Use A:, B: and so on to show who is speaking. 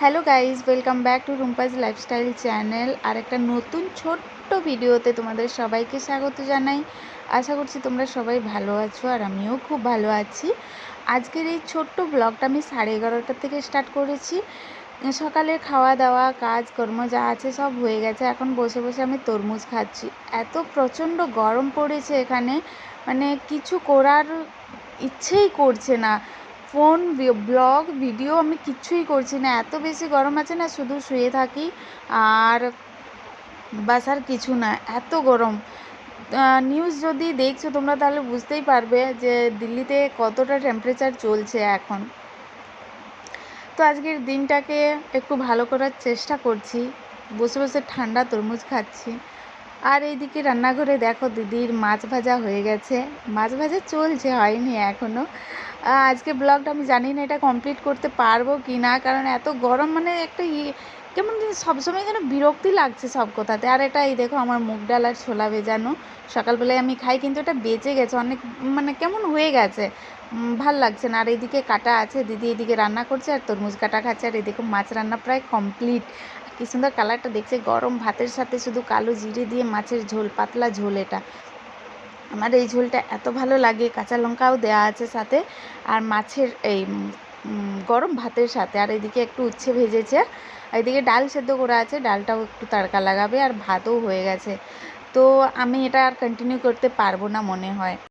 A: Hello guys welcome back to Rumpa's lifestyle channel. আর একটা নতুন ছোট্ট ভিডিওতে তোমাদের সবাইকে স্বাগত জানাই। আশা করছি তোমরা সবাই ভালো আছো আর আমিও খুব ভালো আছি। আজকের এই ছোট্ট ব্লগটা আমি সাড়ে এগারোটার থেকে স্টার্ট করেছি। সকালে খাওয়া দাওয়া, কাজ, কর্ম যা আছে সব হয়ে গেছে। এখন বসে বসে আমি তরমুজ খাচ্ছি। এত প্রচণ্ড গরম পড়েছে এখানে। মানে কিছু করার ইচ্ছেই করছে না। ফোন ব্লগ, ভিডিও আমি কিচ্ছুই করছি না। এত বেশি গরম আছে না, শুধু শুয়ে থাকি। আর বাস আর কিছু না, এত গরম। নিউজ যদি দেখছ তোমরা তাহলে বুঝতেই পারবে যে দিল্লিতে কতটা টেম্পারেচার চলছে এখন। তো আজকের দিনটাকে একটু ভালো করার চেষ্টা করছি। বসে বসে ঠান্ডা তরমুজ খাচ্ছি। আর এইদিকে রান্নাঘরে দেখো দিদির মাছ ভাজা হয়ে গেছে। মাছ ভাজা চলছে, হয়নি এখনও আজকে ব্লগটা আমি জানি না এটা কমপ্লিট করতে পারব কি না কারণ এত গরম মানে একটা ইয়ে কেমন সবসময় যেন বিরক্তি লাগছে সব কথাতে। আর এটা এই দেখো আমার মুগ ডাল আর ছোলা ভেজানো। সকালবেলায় আমি খাই, কিন্তু এটা বেঁচে গেছে, অনেক মানে কেমন হয়ে গেছে। ভালো লাগছে না। আর এদিকে কাটা আছে, দিদি এদিকে রান্না করছে আর তরমুজ কাটা খাচ্ছে, আর এদিকে মাছ রান্না প্রায় কমপ্লিট কি সুন্দর কালারটা দেখছে। গরম ভাতের সাথে শুধু কালো জিরে দিয়ে মাছের ঝোল, পাতলা ঝোল এটা। আমার এই ঝোলটা এত ভালো লাগে, কাঁচা লঙ্কাও দেওয়া আছে সাথে, আর মাছের এই গরম ভাতের সাথে। আর এদিকে একটু উচ্ছে ভেজেছে এদিকে ডাল সেদ্ধ করা আছে, ডালটাও একটু তাড়কা লাগাবে, আর ভাতও হয়ে গেছে। তো আমি এটা আর কন্টিনিউ করতে পারব না মনে হয়।